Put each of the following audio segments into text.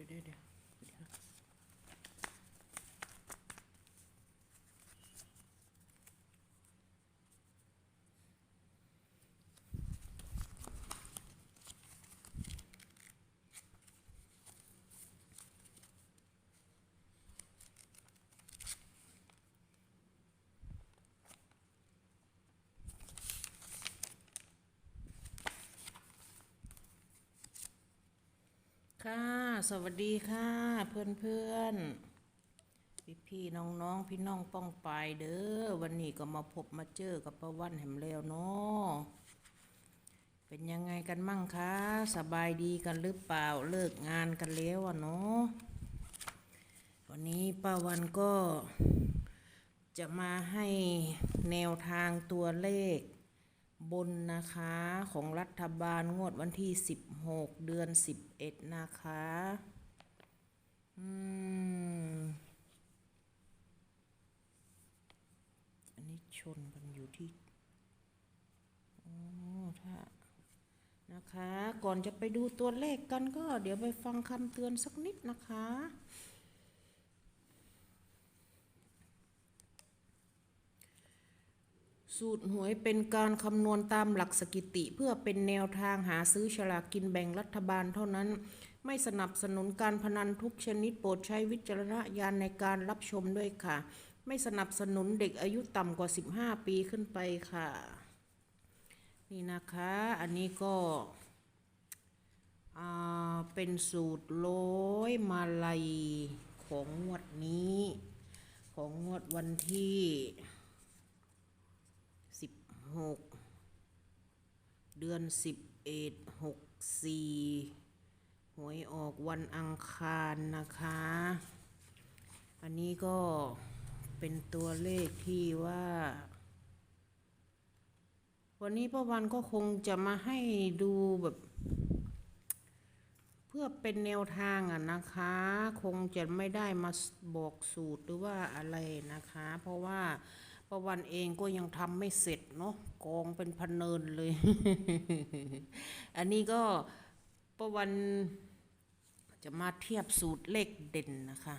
ดี๋ยวเดี๋ยวเดี๋ยวเดี๋ยวค่ะ สวัสดีค่ะ เพื่อนเพื่อนพี่พี่ๆน้องน้องๆพี่น้องป้องปายเด้อวันนี้ก็มาพบมาเจอกับประวันแหมแล้วเนาะเป็นยังไงกันมั่งคะสบายดีกันหรือเปล่าเลิกงานกันแล้วอะเนาะวันนี้ป้าวันก็จะมาให้แนวทางตัวเลข บนนะคะของรัฐบาลงวดวันที่ 16 เดือน 11 นะคะอืมอันนี้ชนกันอยู่ที่อ๋อถ้านะคะ ก่อนจะไปดูตัวเลขกันก็เดี๋ยวไปฟังคำเตือนสักนิดนะคะ สูตรหวยเป็นการคำนวณตามหลักสกิติ เพื่อเป็นแนวทางหาซื้อฉลากกินแบ่งรัฐบาลเท่านั้น ไม่สนับสนุนการพนันทุกชนิดโปรดใช้วิจารณญาณในการรับชมด้วยค่ะ ไม่สนับสนุนเด็กอายุต่ำกว่า 15 ปีขึ้นไปค่ะ นี่นะคะ อันนี้ก็เป็นสูตรร้อยมาลัยของงวดนี้ ของงวดวันที่ หกเดือนสิบเอ็ดหกสี่หวยออกวันอังคารนะคะ อันนี้ก็เป็นตัวเลขที่ว่า วันนี้ป้าวันก็คงจะมาให้ดูแบบ เพื่อเป็นแนวทางอะนะคะ คงจะไม่ได้มาบอกสูตรหรือว่าอะไรนะคะ เพราะว่า ประวันเองก็ยังทำไม่เสร็จเนาะกองเป็นพันเนินเลย อันนี้ก็ประวันจะมาเทียบสูตรเลขเด่นนะคะ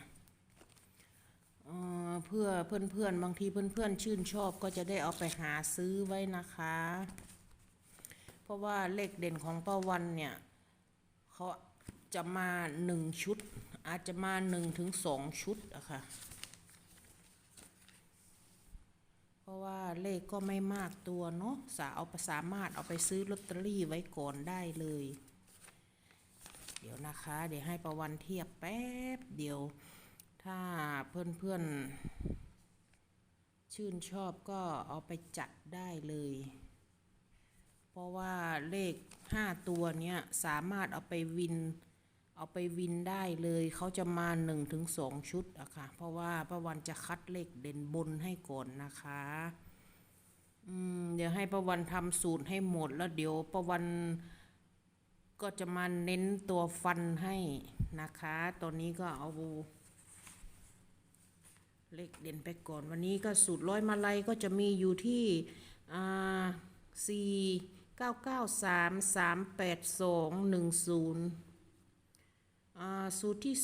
เพื่อเพื่อนๆบางทีเพื่อนๆชื่นชอบก็จะได้เอาไปหาซื้อไว้นะคะ เพราะว่าเลขเด่นของป้าวันเนี่ยเขาจะมาหนึ่งชุด อาจจะมาหนึ่งถึงสองชุดอะค่ะพ ราะว่าเลขก็ไม่มากตัวเนาะสาเอาสามารถเอาไปซื้อลอตเตอรี่ไว้ก่อนได้เลย เดี๋ยวนะคะ เดี๋ยวให้ประวันเทียบแป๊บเดียว ถ้าเพื่อนๆ ชื่นชอบก็เอาไปจัดได้เลย เพราะว่าเลขห้าตัวเนี้ยสามารถเอาไปวิน เอาไปวินได้เลยเขาจะมาหนึ่งถึงสองชุดอะค่ะ เพราะว่าประวันจะคัดเลขเด่นบนให้ก่อนนะคะอืมเดี๋ยวให้ประวันทำสูตรให้หมดแล้วเดี๋ยวประวันก็จะมาเน้นตัวฟันให้นะคะ ตอนนี้ก็เอาเลขเด่นไปก่อน วันนี้ก็สูตรร้อยมาลัยก็จะมีอยู่ที่สี่เก้าเก้าสามสามแปดสองหนึ่งศูนย์ สูตรที่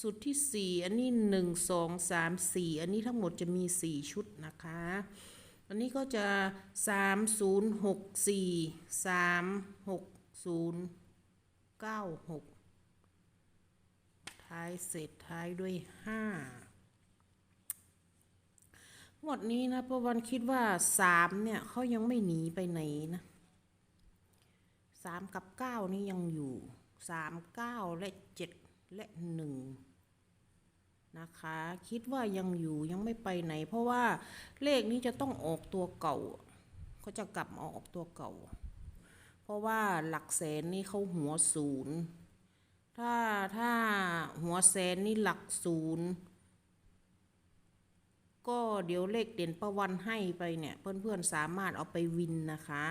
สูตรที่สี่อันนี้หนึ่งสองสามสี่อันนี้ทั้งหมดจะมีสี่ชุดนะคะ อันนี้ก็จะสามศูนย์หกสี่สามหกศูนย์เก้าหกท้ายเศษท้ายด้วยห้าหมดนี้นะประวันคิดว่าสามเนี่ยเขายังไม่หนีไปไหนนะสามกับเก้านี่ยังอยู่สามเก้าและเจ็ด และหนึ่งนะคะ คิดว่ายังอยู่ยังไม่ไปไหน เพราะว่าเลขนี้จะต้องออกตัวเก่าก็จะกลับมาออกตัวเก่า เพราะว่าหลักแสนนี่เขาหัวศูนย์ถ้าถ้าหัวแสนนี่หลักศูนย์ก็เดี๋ยวเลขเด่นประวันให้ไปเนี่ยเพื่อนๆสามารถเอาไปวินนะคะ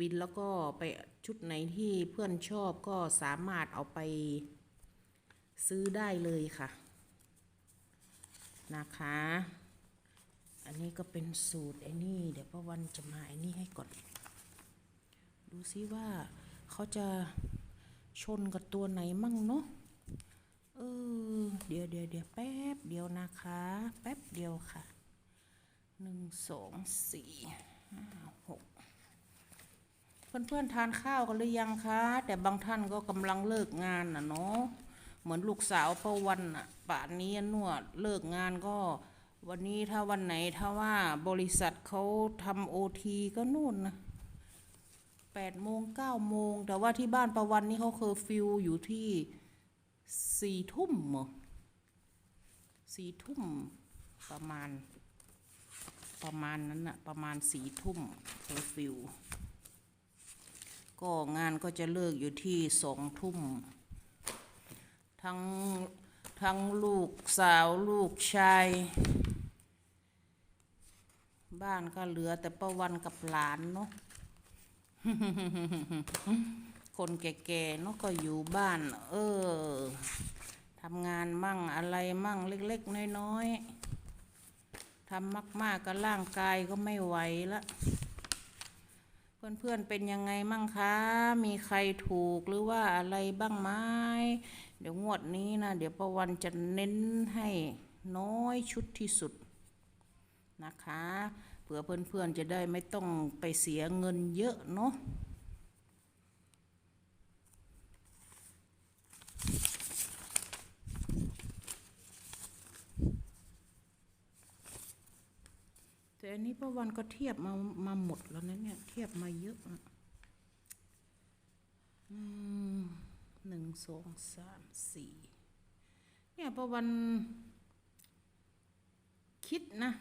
วินแล้วก็ไปชุดไหนที่เพื่อนชอบก็สามารถเอาไป ซื้อได้เลยค่ะ นะคะ อันนี้ก็เป็นสูตรไอ้นี่ เดี๋ยวป้าวันจะมาไอ้นี่ให้ก่อน ดูซิว่าเขาจะชนกับตัวไหนมั่งเนาะเออเดี๋ยวเดี๋ยวเดี๋ยวแป๊บเดียวนะคะ แป๊บเดียวค่ะหนึ่งสองสี่ห้าหกเพื่อนเพื่อนๆทานข้าวกันหรือยังคะ แต่บางท่านก็กำลังเลิกงานน่ะเนาะ เหมือนลูกสาวประวันน่ะป่านนี้นวดเลิกงานก็ วันนี้ถ้าวันไหนถ้าว่าบริษัทเขาทำโอทีก็นู่นนะแปดโมงเก้าโมง แต่ว่าที่บ้านประวันนี่เขาเคอร์ฟิวอยู่ที่สี่ทุ่มหรอสี่ทุ่มประมาณ ประมาณนั้นนะประมาณสี่ทุ่มเคอร์ฟิวก็งานก็จะเลิกอยู่ที่สองทุ่ม ทั้งทั้งลูกสาวลูกชาย บ้านก็เหลือแต่ประวันกับหลานเนาะคนแก่ๆเนาะก็อยู่บ้าน เออทำงานมั่งอะไรมั่งเล็ก ๆ น้อยๆทำมาก ๆก็ร่างกายก็ไม่ไหวละเพื่อนๆเป็นยังไงมั่งคะ มีใครถูกหรือว่าอะไรบ้างไหม เดี๋ยวงวดนี้นะ เดี๋ยวประวันจะเน้นให้น้อยชุดที่สุดนะคะเผื่อเพื่อนๆจะได้ไม่ต้องไปเสียเงินเยอะเนาะแต่อันนี้ประวันก็เทียบมามาหมดแล้วนะเนี่ย เทียบมาเยอะนะอืม สองสามสี่เนี่ยประวันคิดนะ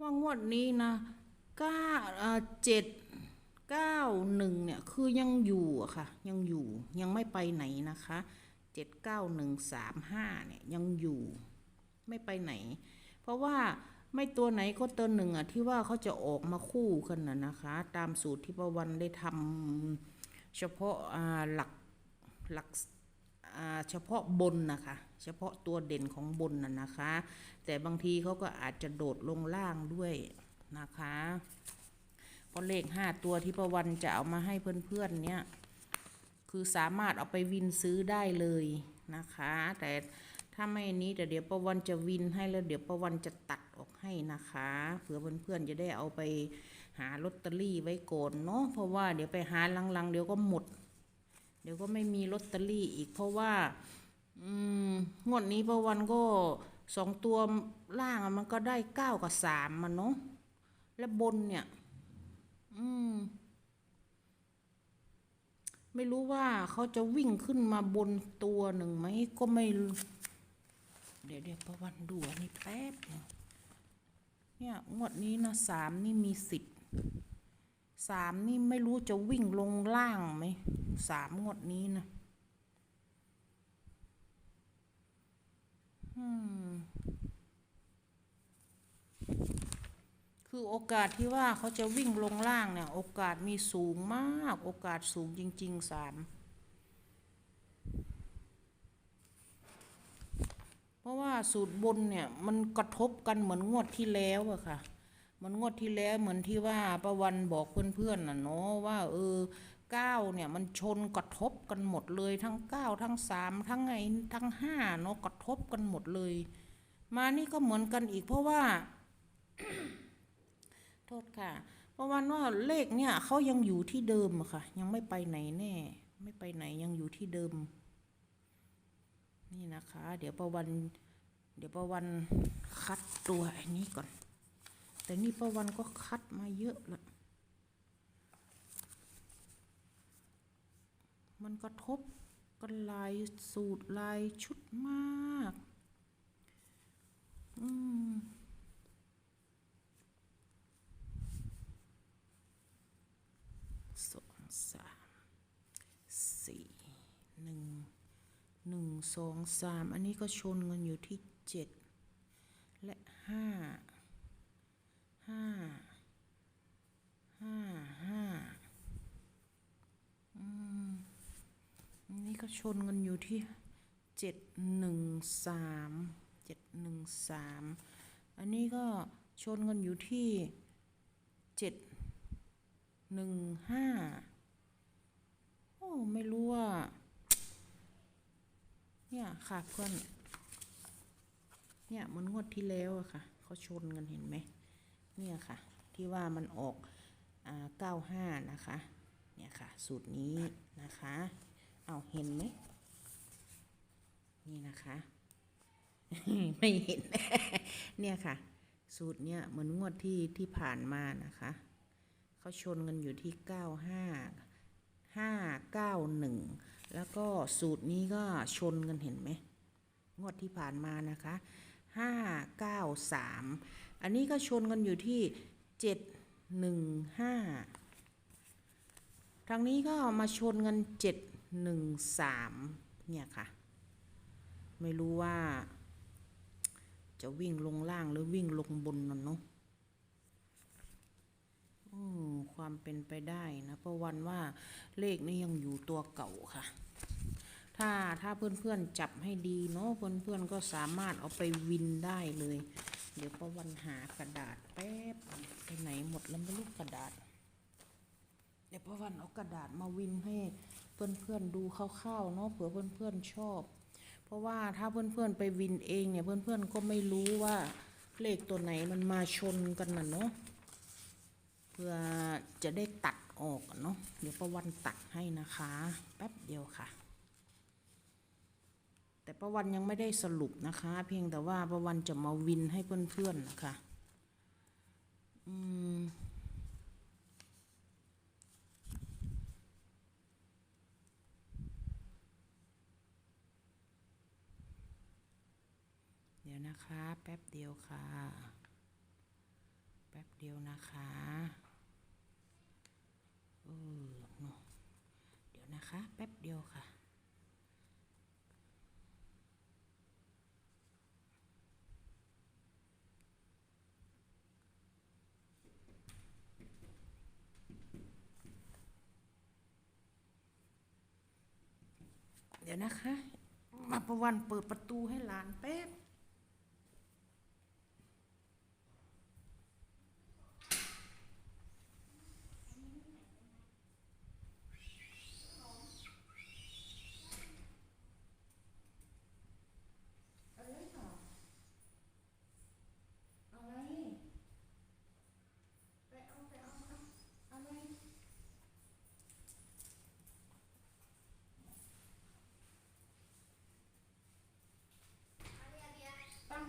ว่างวดนี้นะเก้าเอ่อเจ็ดเก้าหนึ่งเนี่ย คือยังอยู่อะค่ะ ยังอยู่ยังไม่ไปไหนนะคะเจ็ดเก้าหนึ่งสามห้าเนี่ยยังอยู่ไม่ไปไหน เพราะว่า ไม่ตัวไหนก็ตัวหนึ่งอะที่ว่าเขาจะออกมาคู่กันนะนะคะ ตามสูตรที่ประวันได้ทำเฉพาะหลักหลักเฉพาะบนนะคะ เฉพาะตัวเด่นของบนน่ะนะคะ แต่บางทีเขาก็อาจจะโดดลงล่างด้วยนะคะเพราะเลขห้าตัวที่ประวันจะเอามาให้เพื่อนๆเนี่ยคือสามารถเอาไปวินซื้อได้เลยนะคะ แต่ถ้าไม่นี้แต่เดี๋ยวประวันจะวินให้แล้วเดี๋ยวประวันจะตัด ออกให้นะคะเผื่อเพื่อนๆจะได้เอาไปหาลอตเตอรี่ไว้โกนเนาะเพราะว่าเดี๋ยวไปหาลังๆ เดี๋ยวก็หมด เดี๋ยวก็ไม่มีลอตเตอรี่อีกเพราะว่า อืมงวดนี้ประวันก็สองตัวล่างมันก็ได้เก้ากับสามมันเนาะและบนเนี่ย อืมไม่รู้ว่าเขาจะวิ่งขึ้นมาบนตัวหนึ่งไหมก็ไม่ เดี๋ยวเดี๋ยวประวันดูอันนี้แป๊บนึง เนี่ยงวดนี้นะสามนี่มีสิทธิ์สามนี่ไม่รู้จะวิ่งลงล่างไหมสามงวดนี้นะคือโอกาสที่ว่าเขาจะวิ่งลงล่างเนี่ย โอกาสมีสูงมาก โอกาสสูงจริงๆสาม เพ ราะว่าสูตรบนเนี่ยมันกระทบกันเหมือนงวดที่แล้วอะค่ะมือนงวดที่แล้วเหมือนที่ว่าประวันบอกเพื่อนๆน่ะเนาะว่าเออเก้าเนี่ยมันชนกระทบกันหมดเลยทั้งเก้าทั้งสามทั้งไงทั้งห้าเนาะกระทบกันหมดเลย มานี่ก็เหมือนกันอีกเพราะว่า โทษค่ะ เพราะวันว่าเลขเนี่ยเขายังอยู่ที่เดิมอะค่ะ ยังไม่ไปไหนแน่ ไม่ไปไหนยังอยู่ที่เดิม นี่นะคะ เดี๋ยวประวัน เดี๋ยวประวันคัดตัวไอ้นี้ก่อน แต่นี่ประวันก็คัดมาเยอะละมันกระทบกันลายสูตรลายชุดมาก อืม สองสามสี่หนึ่ง หนึ่งสองสามอันนี้ก็ชนกันอยู่ที่เจ็ดและห้าห้าห้าห้าอืมอันนี้ก็ชนกันอยู่ที่เจ็ดหนึ่งสามเจ็ดหนึ่งสามอันนี้ก็ชนกันอยู่ที่เจ็ดหนึ่งห้าโอ้ไม่รู้ว่า เนี่ยค่ะเพื่อน เนี่ยเหมันงวดที่แล้วอะค่ะเขาชนกันเห็นไหม เนี่ยค่ะ ที่ว่ามันออกอ่าเก้าห้านะคะ เนี่ยค่ะ สูตรนี้นะคะ เอาเห็นไหม นี่นะคะ ไม่เห็น เนี่ยค่ะ สูตรเนี่ยเหมือนงวดที่ที่ผ่านมานะคะเขาชนกันอยู่ที่เก้าห้าห้าเก้าหนึ่ง แล้วก็สูตรนี้ก็ชนกันเห็นไหมงวดที่ผ่านมานะคะห้าเก้าสามอันนี้ก็ชนกันอยู่ที่เจ็ดหนึ่งห้าทางนี้ก็มาชนกันเจ็ดหนึ่งสามเนี่ยค่ะ ไม่รู้ว่าจะวิ่งลงล่างหรือวิ่งลงบนน่ะเนาะ ความเป็นไปได้นะเพราะวันว่าเลขนี้ยังอยู่ตัวเก่าค่ะ ถ้าถ้าเพื่อนๆจับให้ดีเนาะเพื่อนๆก็สามารถเอาไปวินได้เลย เดี๋ยวประวันหากระดาษแป๊บไปไหนหมดแล้วไม่รู้กระดาษ เดี๋ยวประวันเอากระดาษมาวินให้เพื่อนๆดูคร่าวๆเนาะเผื่อเพื่อนๆชอบ เพราะว่าถ้าเพื่อนๆไปวินเองเนี่ยเพื่อนๆก็ไม่รู้ว่าเลขตัวไหนมันมาชนกันน่ะเนาะ พื่อจะได้ตัดออกเนาะเดี๋ยวประวันตัดให้นะคะ แป๊บเดียวค่ะ แต่ประวันยังไม่ได้สรุปนะคะ เพียงแต่ว่าประวันจะมาวินให้เพื่อนๆนะคะอืมเดี๋ยวนะคะ แป๊บเดียวค่ะ แป๊บเดียวนะคะ ออเนาะเดี๋ยวนะคะ แป๊บเดียวค่ะ เดี๋ยวนะคะ มาประวันเปิดประตูให้หลานแป๊บ อะไรไปเอาไปเอาเอาอะไรตั้ง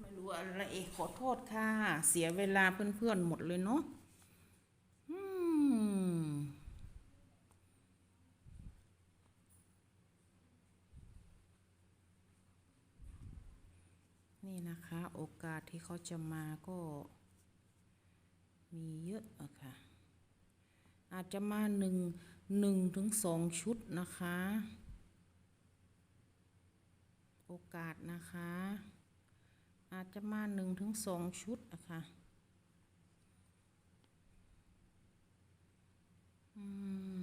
ไม่รู้ อะไรขอโทษค่ะ เสียเวลาเพื่อนๆหมดเลยเนาะนี่นะคะ โอกาสที่เขาจะมาก็มีเยอะอะค่ะ อาจจะมาหนึ่งหนึ่งถึงสองชุดนะคะ โอกาสนะคะ อาจจะมาหนึ่งถึงสองชุดอะค่ะอืม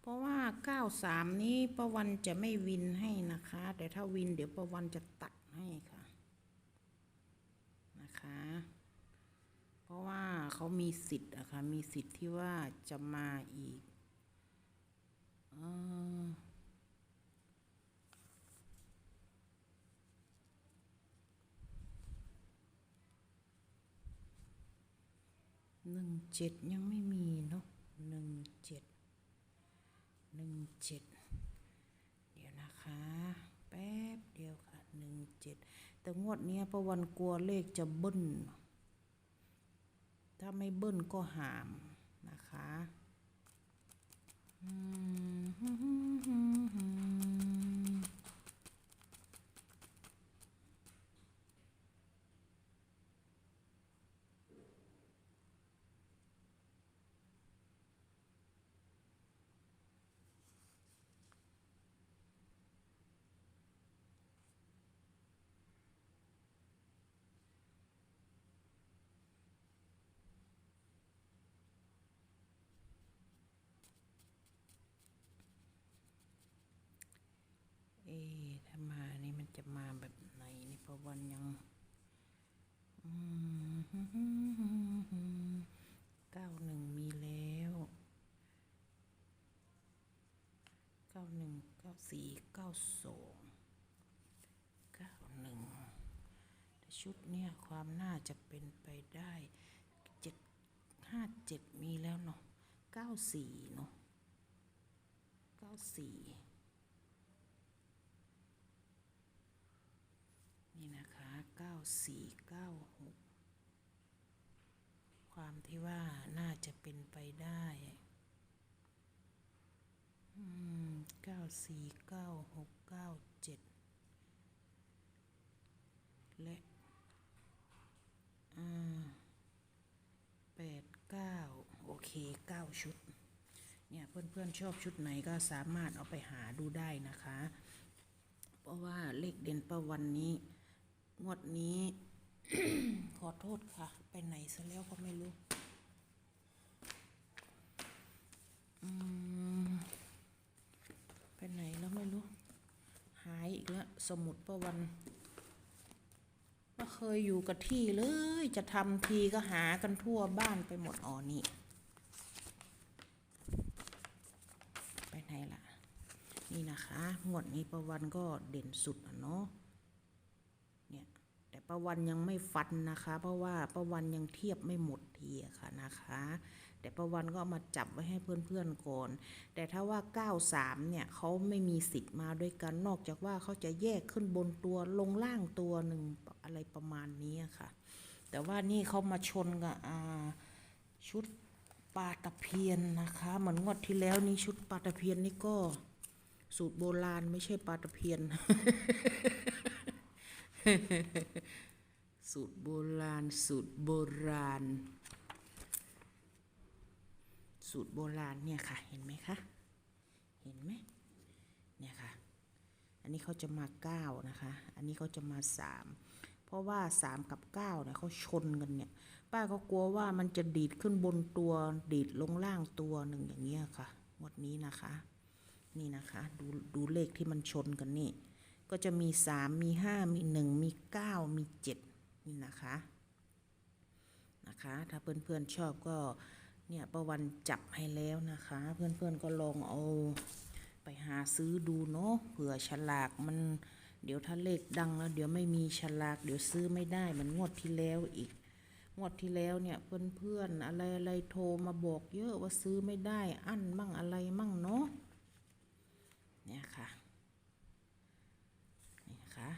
เพราะว่า 93 นี้ประวันจะไม่วินให้นะคะ แต่ถ้าวินเดี๋ยวประวันจะตัดให้ค่ะ นะคะ ราะว่าเขามีสิทธิ์อะค่ะมีสิทธิ์ที่ว่าจะมาอีกอหนึ่งเจ็ดยังไม่มีเนาะหนึ่งเจ็ดหนึ่งเจ็ดเดี๋ยวนะคะ แป๊บเดียวค่ะหนึ่งเจ็ดแต่งวดนี้ประวันกลัวเลขจะบิ้ล ถ้าไม่เบิ้ลก็หามนะคะ อืม อ๊ถ้ามานี่มันจะมาแบบไหนนี่ประวันยังเก้าหนึ่งมีแล้วเก้าหนึ่งเก้าสี่เก้าสองเก้าหนึ่งชุดเนี่ยความน่าจะเป็นไปได้เจ็ดห้าเจ็ดมีแล้วเนาะเก้าสี่เนาะเก้าสี่ นี่นะคะ 9496 ความที่ว่าน่าจะเป็นไปได้อืม949697และอ่า89โอเค9ชุด เนี่ยเพื่อนๆชอบชุดไหนก็สามารถเอาไปหาดูได้นะคะ เพราะว่าเลขเด่นประวันนี้ งวดนี้ ขอโทษค่ะ ไปไหนซะแล้วก็ไม่รู้ไปไหนแล้วไม่รู้ หายอีกแล้ว สมุดประวันก็เคยอยู่กับที่เลย จะทำทีก็หากันทั่วบ้านไปหมดอ๋อนี่ ไปไหนล่ะ นี่นะคะ งวดนี้ประวันก็เด่นสุดอะเนาะ ประวันยังไม่ฟันนะคะ เพราะว่าประวันยังเทียบไม่หมดทีอะค่ะนะคะ แต่ประวันก็มาจับไว้ให้เพื่อนๆก่อน แต่ถ้าว่า 93 เนี่ยเขาไม่มีสิทธิ์มาด้วยกันนอกจากว่าเขาจะแยกขึ้นบนตัวลงล่างตัวหนึ่งอะไรประมาณนี้ค่ะ แต่ว่านี่เขามาชนกับชุดปลาตะเพียนนะคะ เหมือนงวดที่แล้วนี่ชุดปลาตะเพียนนี่ก็สูตรโบราณไม่ใช่ปลาตะเพียน สูตรโบราณ สูตรโบราณ สูตรโบราณเนี่ยค่ะ เห็นไหมคะ เห็นไหมเนี่ยค่ะ อันนี้เขาจะมาเก้านะคะ อันนี้เขาจะมาสามเพราะว่าสามกับเก้าเนี่ยเขาชนกันเนี่ย ป้าก็กลัวว่ามันจะดีดขึ้นบนตัว ดีดลงล่างตัวหนึ่งอย่างเงี้ยค่ะ งวดนี้นะคะ นี่นะคะ ดูดูเลขที่มันชนกันนี่ ก็จะมีสามมีห้ามีหนึ่งมีเก้ามีเจ็ดนี่นะคะ นะคะ ถ้าเพื่อนๆชอบก็ เนี่ยประวันจับให้แล้วนะคะ เพื่อนๆก็ลองเอาไปหาซื้อดูเนาะ เผื่อฉลากมัน เดี๋ยวถ้าเลขดังแล้ว เดี๋ยวไม่มีฉลาก เดี๋ยวซื้อไม่ได้เหมันงวดที่แล้วอีก งวดที่แล้วเนี่ยเพื่อนๆอะไรอะไรโทรมาบอกเยอะว่าซื้อไม่ได้ อั้นมั่งอะไรมั่งเนาะ เนี่ยค่ะ นี่นะคะ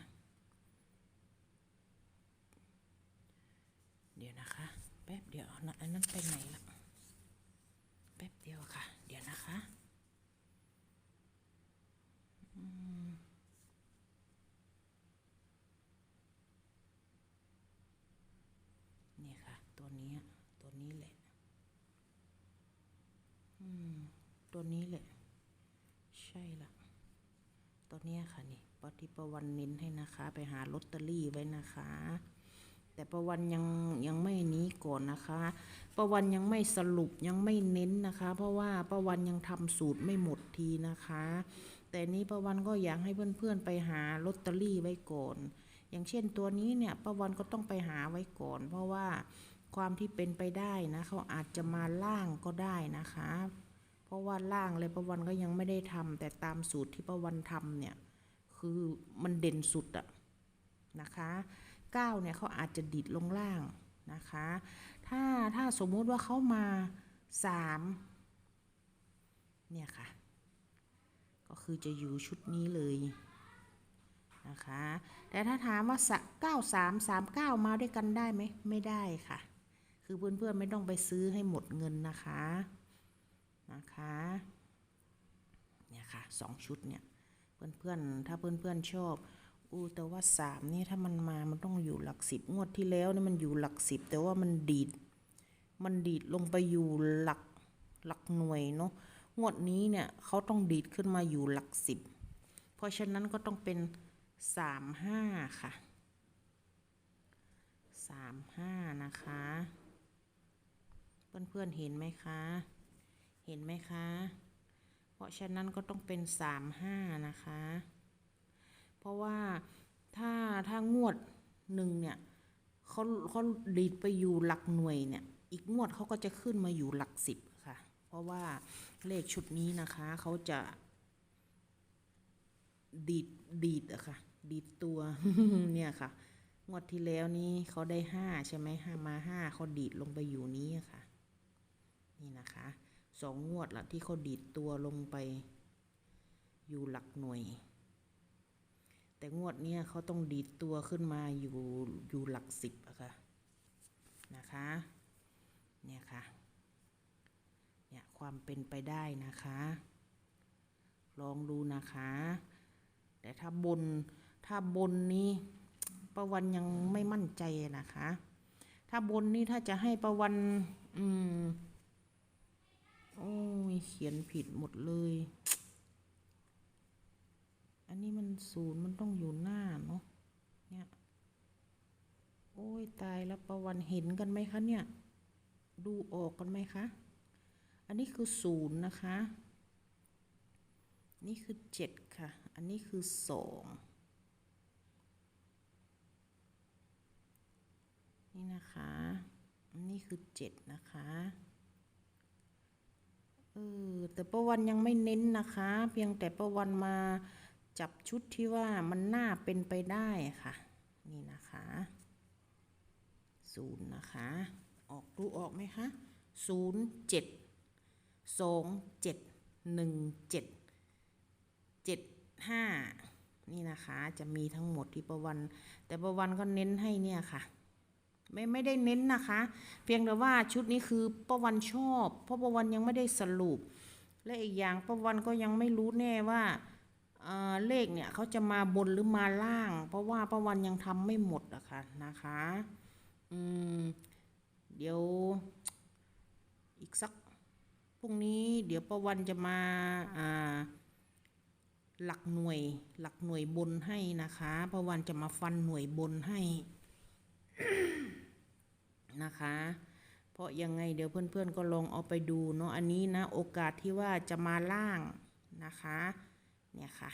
เดี๋ยวนะคะ แป๊บเดียว นะอันนั้นไปไหนละแป๊บเดียวค่ะ เดี๋ยวนะคะนี่ค่ะ ตัวนี้ตัวนี้แหละตัวนี้แหละ ใช่ละตัวเนี้ยค่ะนี่ปฏิปวันน้นให้นะคะ ไปหาลอตเตอรี่ไว้นะคะ แต่ประวันยังยังไม่นี้ก่อนนะคะ ประวันยังไม่สรุปยังไม่เน้นนะคะ เพราะว่าประวันยังทำสูตรไม่หมดทีนะคะ แต่นี้ประวันก็อยากให้เพื่อนๆไปหาลอตเตอรี่ไว้ก่อน อย่างเช่นตัวนี้เนี่ยประวันก็ต้องไปหาไว้ก่อน เพราะว่าความที่เป็นไปได้นะเขาอาจจะมาล่างก็ได้นะคะ เพราะว่าล่างเลยประวันก็ยังไม่ได้ทำแต่ตามสูตรที่ประวันทำเนี่ยคือมันเด่นสุดอะนะคะ เก้าเนี่ยเขาอาจจะดิดลงล่างนะคะ ถ้าถ้าสมมุติว่าเขามาสามเนี่ยค่ะ ก็คือจะอยู่ชุดนี้เลยนะคะ แต่ถ้าถามว่าเก้าสามสามเก้ามาด้วยกันได้ไหมไม่ได้ค่ะ คือเพื่อนๆไม่ต้องไปซื้อให้หมดเงินนะคะนะคะเนี่ยค่ะสองชุดเนี่ยเพื่อนๆถ้าเพื่อนๆชอบ อูแต่ว่าสามนี่ถ้ามันมามันต้องอยู่หลักสิบงวดที่แล้วนี่มันอยู่หลักสิบแต่ว่ามันดีด มันดีดลงไปอยู่หลักหลักหน่วยเนาะงวดนี้เนี่ยเขาต้องดีดขึ้นมาอยู่หลักสิบเพราะฉะนั้นก็ต้องเป็นสามห้าค่ะสามห้านะคะ เพื่อนๆเห็นไหมคะ เห็นไหมคะ เพราะฉะนั้นก็ต้องเป็นสามห้านะคะ ราะว่าถ้าถ้างวดหนึ่งเนี่ยเขาเขาดีดไปอยู่หลักหน่วยเนี่ย อีกงวดเขาก็จะขึ้นมาอยู่หลักสิบค่ะ เพราะว่าเลขชุดนี้นะคะเขาจะดีดดีดอะค่ะ ดีดตัวเนี่ยค่ะ งวดที่แล้วนี้เขาได้ห้าใช่ไหมห้ามาห้าเขาดีดลงไปอยู่นี้อะค่ะ นี่นะคะสองงวดละที่เขาดีดตัวลงไป อยู่หลักหน่วย แต่งวดเนี้ยเขาต้องดีดตัวขึ้นมาอยู่อยู่หลักสิบอะค่ะนะคะ เนี่ยค่ะ เนี่ยความเป็นไปได้นะคะ ลองดูนะคะ แต่ถ้าบนถ้าบนนี้ประวันยังไม่มั่นใจนะคะ ถ้าบนนี้ถ้าจะให้ประวัน อืม โอ้ยเขียนผิดหมดเลย อันนี้มันศูนย์มันต้องอยู่หน้าเนาะ เนี่ย โอ้ยตายแล้วประวันเห็นกันไหมคะเนี่ย ดูออกกันไหมคะ อันนี้คือศูนย์นะคะ นี่คือเจ็ดค่ะ อันนี้คือสองนี่นะคะ อันนี้คือเจ็ดนะคะ เออ แต่ประวันยังไม่เน้นนะคะ เพียงแต่ประวันมา จับชุดที่ว่ามันน่าเป็นไปได้ค่ะ นี่นะคะศูนย์นะคะ ออกดูออกไหมคะศูนย์เจ็ดสองเจ็ดหนึ่งเจ็ดเจ็ดห้านี่นะคะจะมีทั้งหมดที่ประวัน แต่ประวันก็เน้นให้เนี่ยค่ะ ไม่ไม่ได้เน้นนะคะ เพียงแต่ว่าชุดนี้คือประวันชอบ เพราะประวันยังไม่ได้สรุป และอีกอย่างประวันก็ยังไม่รู้แน่ว่า เลขเนี่ยเขาจะมาบนหรือมาล่าง เพราะว่าประวันยังทำไม่หมดอะค่ะนะคะอืมเดี๋ยว อีกสักพรุ่งนี้เดี๋ยวประวันจะมาอ่าหลักหน่วยหลักหน่วยบนให้นะคะประวันจะมาฟันหน่วยบนให้นะคะ เพราะยังไงเดี๋ยวเพื่อนๆก็ลองเอาไปดูเนาะอันนี้นะโอกาสที่ว่าจะมาล่างนะคะ เนี่ยค่ะ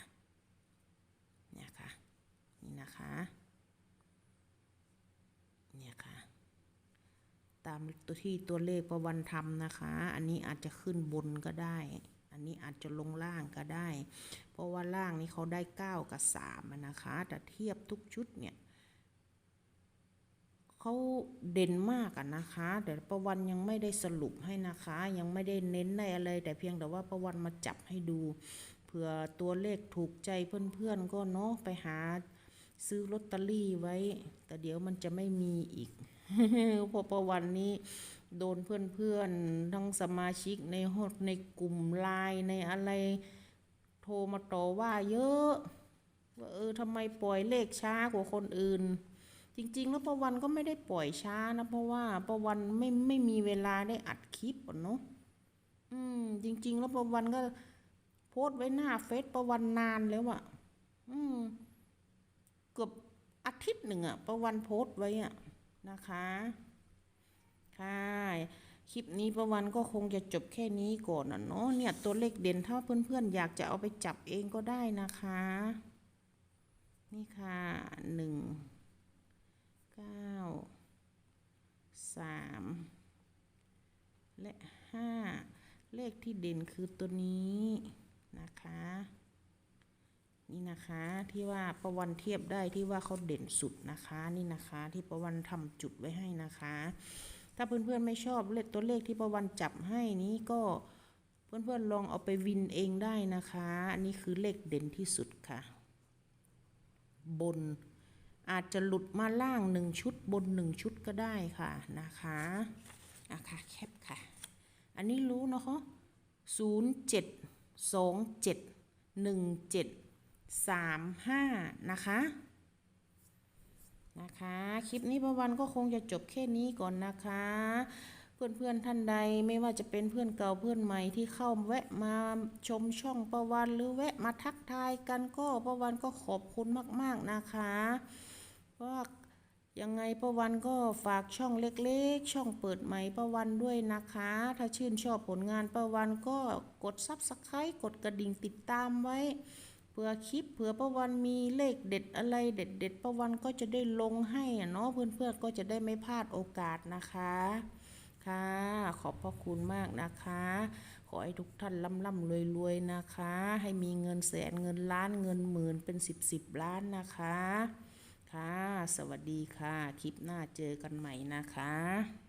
เนี่ยค่ะ นี่นะคะ เนี่ยค่ะ ตามตัวที่ตัวเลขประวันทำนะคะ อันนี้อาจจะขึ้นบนก็ได้ อันนี้อาจจะลงล่างก็ได้ เพราะว่าล่างนี้เขาได้เก้ากับสามนะคะ แต่เทียบทุกชุดเนี่ยเขาเด่นมากอะนะคะ แต่ประวันยังไม่ได้สรุปให้นะคะ ยังไม่ได้เน้นได้อะไร แต่เพียงแต่ว่าประวันมาจับให้ดู ผื่อตัวเลขถูกใจเพื่อนๆก็เนาะไปหาซื้อลอตเตอรี่ไว้ แต่เดี๋ยวมันจะไม่มีอีกเพราะประวันนี้โดนเพื่อนๆ ทั้งสมาชิกในหดในกลุ่มไลน์ในอะไร โทรมาต่อว่าเยอะว่าเออทำไมปล่อยเลขช้ากว่าคนอื่น จริง ๆ แล้วประวันก็ไม่ได้ปล่อยช้านะเพราะว่าประวันไม่ไม่มีเวลาได้อัดคลิปอะเนาะอืม จริง ๆ แล้วประวันก็ โพสไว้หน้าเฟซประวันนานแล้วอะอืมเกือบอาทิตย์หนึ่งอะประวันโพสไว้อะนะคะค่ะคลิปนี้ประวันก็คงจะจบแค่นี้ก่อนอะเนาะเนี่ยตัวเลขเด่นถ้าเพื่อนๆ อยากจะเอาไปจับเองก็ได้นะคะ นี่ค่ะหนึ่งเก้าสามและห้าเลขที่เด่นคือตัวนี้ นะคะ นี่นะคะที่ว่าประวันเทียบได้ที่ว่าเขาเด่นสุดนะคะ นี่นะคะที่ประวันทำจุดไว้ให้นะคะ ถ้าเพื่อนๆไม่ชอบเลขตัวเลขที่ประวันจับให้นี้ก็เพื่อนๆลองเอาไปวินเองได้นะคะ อันนี้คือเลขเด่นที่สุดค่ะ บนอาจจะหลุดมาล่างหนึ่งชุดบนหนึ่งชุดก็ได้ค่ะนะคะอะค่ะแคปค่ะ อันนี้รู้เนาะศูนย์เจ็ด สองเจ็ดหนึ่งเจ็ดสามห้านะคะนะคะ คลิปนี้ประวันก็คงจะจบแค่นี้ก่อนนะคะ เพื่อนๆท่านใดไม่ว่าจะเป็นเพื่อนเก่าเพื่อนใหม่ที่เข้าแวะมาชมช่องประวันหรือแวะมาทักทายกันก็ประวันก็ขอบคุณมาก ๆนะคะเพราะว่า ยังไงประวันก็ฝากช่องเล็กๆ ช่องเปิดใหม่ประวันด้วยนะคะ ถ้าชื่นชอบผลงานประวันก็กดซับสไครต์กดกระดิ่งติดตามไว้เผื่อคลิปเผื่อประวันมีเลขเด็ดอะไรเด็ดเด็ดๆประวันก็จะได้ลงให้เนาะเพื่อนๆก็จะได้ไม่พลาดโอกาสนะคะค่ะ ขอบพระคุณมากนะคะ ขอให้ทุกท่านร่ำร่ำรวยรวยๆนะคะ ให้มีเงินแสนเงินล้านเงินหมื่นเป็นสิบสิบล้านนะคะ ค่ะ สวัสดีค่ะ คลิปหน้าเจอกันใหม่นะคะ